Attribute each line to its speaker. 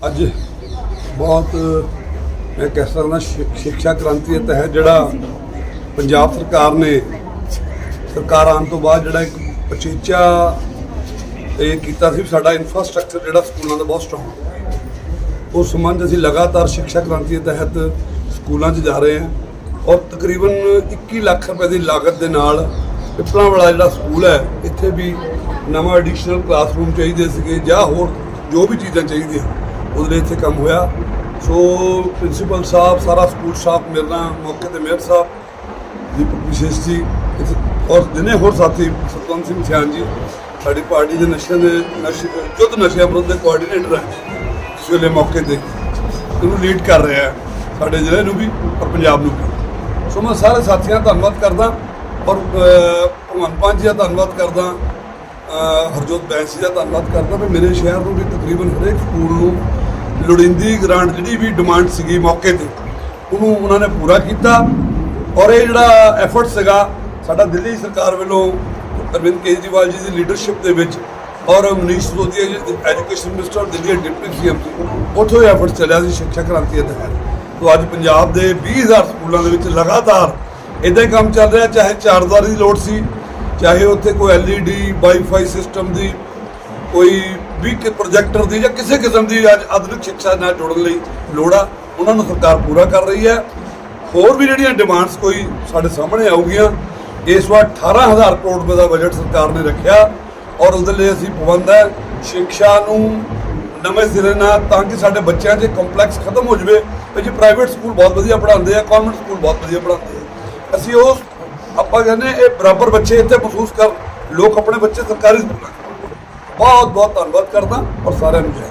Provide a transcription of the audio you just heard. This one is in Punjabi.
Speaker 1: ਅੱਜ ਬਹੁਤ ਮੈਂ ਕਹਿ ਸਕਦਾ ਸ਼ਿ- ਸਿੱਖਿਆ ਕ੍ਰਾਂਤੀ ਦੇ ਤਹਿਤ ਜਿਹੜਾ ਪੰਜਾਬ ਸਰਕਾਰ ਨੇ ਸਰਕਾਰ ਆਉਣ ਤੋਂ ਬਾਅਦ ਜਿਹੜਾ ਇੱਕ ਪਚੀਚਾ ਇਹ ਕੀਤਾ ਸੀ ਵੀ ਸਾਡਾ ਇਨਫਰਾਸਟ੍ਰਕਚਰ ਜਿਹੜਾ ਸਕੂਲਾਂ ਦਾ ਬਹੁਤ ਸਟਰੋਂਗ ਉਸ ਸੰਬੰਧ ਅਸੀਂ ਲਗਾਤਾਰ ਸਿੱਖਿਆ ਕ੍ਰਾਂਤੀ ਦੇ ਤਹਿਤ ਸਕੂਲਾਂ 'ਚ ਜਾ ਰਹੇ ਹਾਂ ਔਰ ਤਕਰੀਬਨ 21 ਲੱਖ ਰੁਪਏ ਦੀ ਲਾਗਤ ਦੇ ਨਾਲ ਪਿਪਲਾਂ ਵਾਲਾ ਜਿਹੜਾ ਸਕੂਲ ਹੈ, ਇੱਥੇ ਵੀ ਨਵਾਂ ਐਡੀਸ਼ਨਲ ਕਲਾਸਰੂਮ ਚਾਹੀਦੇ ਸੀਗੇ ਜਾਂ ਹੋਰ ਜੋ ਵੀ ਚੀਜ਼ਾਂ ਚਾਹੀਦੀਆਂ। ਉਹਦੇ ਲਈ ਇੱਥੇ ਕੰਮ ਹੋਇਆ। ਸੋ ਪ੍ਰਿੰਸੀਪਲ ਸਾਹਿਬ, ਸਾਰਾ ਸਕੂਲ ਸਟਾਫ ਮੇਰੇ ਨਾਲ ਮੌਕੇ ਤੇ ਮੇਅਰ ਸਾਹਿਬ, ਦੀਪਕ ਵਿਸ਼ੇਸ਼ ਜੀ, ਇੱਥੇ ਔਰ ਜਿੰਨੇ ਹੋਰ ਸਾਥੀ, ਸਤਵੰਤ ਸਿੰਘ ਸਿਆਨ ਜੀ, ਸਾਡੀ ਪਾਰਟੀ ਦੇ ਨਸ਼ਿਆਂ ਦੇ, ਨਸ਼ੇ ਯੁੱਧ ਨਸ਼ਿਆਂ ਵਿਰੁੱਧ ਦੇ ਕੋਆਰਡੀਨੇਟਰ ਹੈ ਇਸ ਵੇਲੇ ਮੌਕੇ ਤੇ ਇਹਨੂੰ ਲੀਡ ਕਰ ਰਿਹਾ ਹੈ ਸਾਡੇ ਜ਼ਿਲ੍ਹੇ ਨੂੰ ਵੀ ਔਰ ਪੰਜਾਬ ਨੂੰ ਵੀ। ਸੋ ਮੈਂ ਸਾਰੇ ਸਾਥੀਆਂ ਦਾ ਧੰਨਵਾਦ ਕਰਦਾ ਔਰ ਭਗਵੰਤ ਮਾਨ ਜੀ ਦਾ ਧੰਨਵਾਦ ਕਰਦਾ ਹਰਜੋਤ ਬੈਂਸ ਜੀ ਦਾ ਧੰਨਵਾਦ ਕਰਦਾ ਵੀ ਮੇਰੇ ਸ਼ਹਿਰ ਨੂੰ ਵੀ ਤਕਰੀਬਨ ਹਰੇਕ ਸਕੂਲ ਨੂੰ ਲੋੜੀਂਦੀ ਗ੍ਰਾਂਟ ਜਿਹੜੀ ਵੀ ਡਿਮਾਂਡ ਸੀਗੀ ਮੌਕੇ ਤੇ, ਉਹਨੂੰ ਉਹਨਾਂ ਨੇ ਪੂਰਾ ਕੀਤਾ। ਔਰ ਇਹ ਜਿਹੜਾ ਐਫਰਟ ਸੀਗਾ ਸਾਡਾ ਦਿੱਲੀ ਸਰਕਾਰ ਵੱਲੋਂ ਅਰਵਿੰਦ ਕੇਜਰੀਵਾਲ ਜੀ ਦੀ ਲੀਡਰਸ਼ਿਪ ਦੇ ਵਿੱਚ ਔਰ ਮਨੀਸ਼ ਸਿਸੋਦੀਆ ਜੀ ਐਜੂਕੇਸ਼ਨ ਮਿਨਿਸਟਰ ਦਿੱਲੀ ਦੇ ਡਿਪਟੀ ਸੀਐਮ ਸੀ ਉੱਥੋਂ ਇਹ ਐਫਰਟ ਚੱਲਿਆ ਸੀ ਸਿੱਖਿਆ ਕ੍ਰਾਂਤੀ ਦੇ ਤਹਿਤ। ਤੋਂ ਅੱਜ ਪੰਜਾਬ ਦੇ 20000 ਸਕੂਲਾਂ ਦੇ ਵਿੱਚ ਲਗਾਤਾਰ ਇਦਾਂ ਹੀ ਕੰਮ ਚੱਲ ਰਿਹਾ, ਚਾਹੇ ਚਾਰਦਾਰੀ ਦੀ ਲੋੜ ਸੀ, ਚਾਹੇ ਉੱਥੇ ਕੋਈ ਐਲਈਡੀ ਵਾਈਫਾਈ ਸਿਸਟਮ ਦੀ ਕੋਈ ਵੀ ਪ੍ਰੋਜੈਕਟਰ ਦੀ ਜਾਂ ਕਿਸੇ ਕਿਸਮ ਦੀ ਅੱਜ ਆਧੁਨਿਕ ਸਿੱਖਿਆ ਨਾਲ ਜੋੜਨ ਲਈ ਲੋੜ ਆ, ਉਹਨਾਂ ਨੂੰ ਸਰਕਾਰ ਪੂਰਾ ਕਰ ਰਹੀ ਹੈ। ਹੋਰ ਵੀ ਜਿਹੜੀਆਂ ਡਿਮਾਂਡਸ ਕੋਈ ਸਾਡੇ ਸਾਹਮਣੇ ਆਊਗੀਆਂ, ਇਸ ਵਾਰ 18000 ਕਰੋੜ ਰੁਪਏ ਦਾ ਬਜਟ ਸਰਕਾਰ ਨੇ ਰੱਖਿਆ ਔਰ ਉਹਦੇ ਲਈ ਅਸੀਂ ਪਾਬੰਦ ਹੈ ਸਿੱਖਿਆ ਨੂੰ ਨਵੇਂ ਸਿਰੇ ਨਾਲ ਤਾਂ ਕਿ ਸਾਡੇ ਬੱਚਿਆਂ 'ਚ ਕੰਪਲੈਕਸ ਖਤਮ ਹੋ ਜਾਵੇ। ਵੀ ਜੀ ਪ੍ਰਾਈਵੇਟ ਸਕੂਲ ਬਹੁਤ ਵਧੀਆ ਪੜ੍ਹਾਉਂਦੇ ਆ ਕਨਵੈਂਟ ਸਕੂਲ ਬਹੁਤ ਵਧੀਆ ਪੜ੍ਹਾਉਂਦੇ ਆ। ਅਸੀਂ ਉਸ ਆਪਾਂ ਕਹਿੰਦੇ ਇਹ ਬਰਾਬਰ ਬੱਚੇ ਇੱਥੇ ਮਹਿਸੂਸ ਕਰ, ਲੋਕ ਆਪਣੇ ਬੱਚੇ ਸਰਕਾਰੀ ਸਕੂਲਾਂ ਬਹੁਤ ਬਹੁਤ ਧੰਨਵਾਦ ਕਰਦਾ ਔਰ ਸਾਰਿਆਂ ਨੂੰ ਜੈ